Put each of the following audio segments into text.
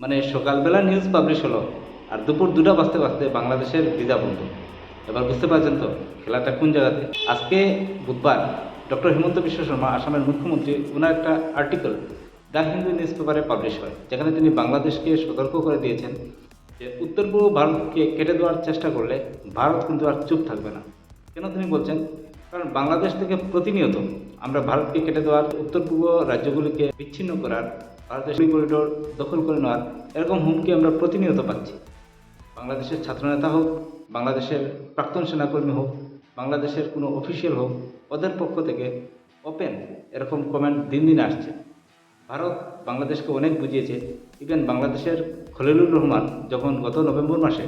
মানে সকালবেলা news publish হলো আর দুপুর দুটা বাজতে বাজতে বাংলাদেশের ভিসা বন্ধ। এবার বুঝতে পারছেন তো, খেলাটা কোন জায়গাতে? আজকে বুধবার ডক্টর হিমন্ত বিশ্ব শর্মা, আসামের মুখ্যমন্ত্রী ওনার একটা আর্টিকেল দ্য হিন্দু নিউজ পেপারে পাবলিশ হয়, যেখানে তিনি বাংলাদেশকে সতর্ক করে দিয়েছেন যে উত্তর পূর্ব ভারতকে কেটে দেওয়ার চেষ্টা করলে ভারত কিন্তু আর চুপ থাকবে না। কেন তিনি বলছেন? কারণ বাংলাদেশ থেকে প্রতিনিয়ত আমরা ভারতকে কেটে দেওয়ার উত্তর পূর্ব রাজ্যগুলিকে বিচ্ছিন্ন করার ভারতের করিডোর দখল করে নেওয়ার এরকম হুমকি আমরা প্রতিনিয়ত পাচ্ছি। বাংলাদেশের ছাত্রনেতা হোক, বাংলাদেশের প্রাক্তন সেনাকর্মী হোক, বাংলাদেশের কোনো অফিসিয়াল হোক, ওদের পক্ষ থেকে ওপেন এরকম কমেন্ট দিন দিন আসছে। ভারত বাংলাদেশকে অনেক বুঝিয়েছে। ইভেন বাংলাদেশের খলিলুর রহমান যখন গত নভেম্বর মাসে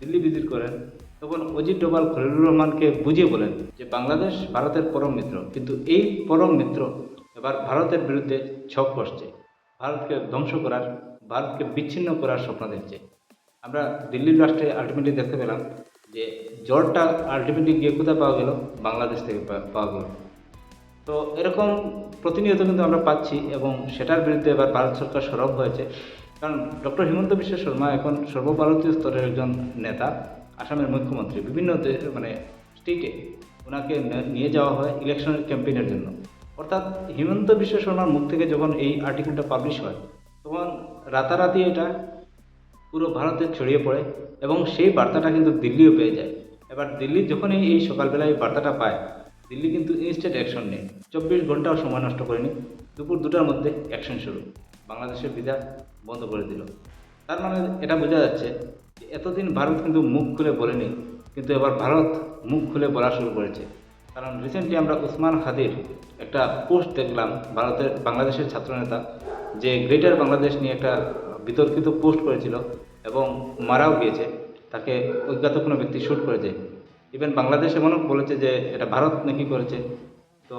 দিল্লি ভিজিট করেন, তখন অজিত ডোভাল খলিলুর রহমানকে বুঝিয়ে বলেন যে বাংলাদেশ ভারতের পরম মিত্র। কিন্তু এই পরম মিত্র এবার ভারতের বিরুদ্ধে ছক বসছে। ভারতকে ধ্বংস করার, ভারতকে বিচ্ছিন্ন করার স্বপ্ন দেখছে। আমরা দিল্লির রাষ্ট্রে আলটিমেটলি দেখতে পেলাম যে জ্বরটা আলটিমেটলি গিয়ে কোথায় পাওয়া গেল? বাংলাদেশ থেকে পাওয়া গেল। তো এরকম প্রতিনিয়ত কিন্তু আমরা পাচ্ছি এবং সেটার বিরুদ্ধে এবার ভারত সরকার সরব হয়েছে। কারণ ডক্টর হিমন্ত বিশ্ব শর্মা এখন সর্বভারতীয় স্তরের একজন নেতা, আসামের মুখ্যমন্ত্রী, বিভিন্ন মানে স্টেটে ওনাকে নিয়ে যাওয়া হয় ইলেকশনের ক্যাম্পেইনের জন্য। অর্থাৎ হিমন্ত বিশ্ব শর্মার মুখ থেকে যখন এই আর্টিকেলটা পাবলিশ হয়, তখন রাতারাতি এটা পুরো ভারতে ছড়িয়ে পড়ে এবং সেই বার্তাটা কিন্তু দিল্লিও পেয়ে যায়। এবার দিল্লি যখনই এই সকালবেলায় এই বার্তাটা পায়, দিল্লি কিন্তু ইনস্ট্যান্ট অ্যাকশন নেয়। চব্বিশ ঘন্টাও সময় নষ্ট করেনি। দুপুর দুটার মধ্যে অ্যাকশন শুরু। বাংলাদেশের ভিসা বন্ধ করে দিল। তার মানে এটা বোঝা যাচ্ছে যে এতদিন ভারত কিন্তু মুখ খুলে বলেনি, কিন্তু এবার ভারত মুখ খুলে বলা শুরু করেছে। কারণ রিসেন্টলি আমরা উসমান হাদির একটা পোস্ট দেখলাম, ভারতের বাংলাদেশের ছাত্রনেতা, যে গ্রেটার বাংলাদেশ নিয়ে একটা বিতর্কিত পোস্ট করেছিল এবং মারাও গিয়েছে, তাকে অজ্ঞাত কোনো ব্যক্তি শ্যুট করেছে। ইভেন বাংলাদেশ এমনও বলেছে যে এটা ভারত নাকি করেছে। তো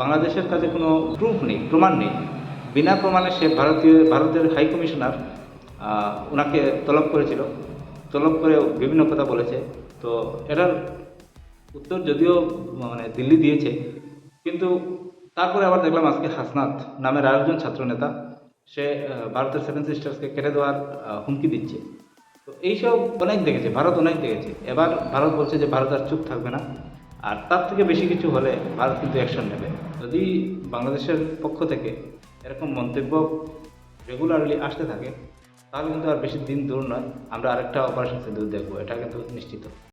বাংলাদেশের কাছে কোনো প্রুফ নেই, প্রমাণ নেই। বিনা প্রমাণে সে ভারতীয়, ভারতের হাই কমিশনার ওনাকে তলব করেছিল। তলব করে বিভিন্ন কথা বলেছে। তো এটার উত্তর যদিও মানে দিল্লি দিয়েছে, কিন্তু তারপরে আবার দেখলাম আজকে হাসনাত নামের আরেকজন ছাত্রনেতা, সে ভারতের সেভেন সিস্টার্সকে কেটে দেওয়ার হুমকি দিচ্ছে। তো এইসব অনেক দেখেছে, ভারত অনেক দেখেছে। এবার ভারত বলছে যে ভারত আর চুপ থাকবে না, আর তার থেকে বেশি কিছু হলে ভারত কিন্তু অ্যাকশন নেবে। যদি বাংলাদেশের পক্ষ থেকে এরকম মন্তব্য রেগুলারলি আসতে থাকে, তাহলে কিন্তু আর বেশি দিন দূর নয়, আমরা আরেকটা অপারেশন সিঁদুর দেখব, এটা কিন্তু নিশ্চিত।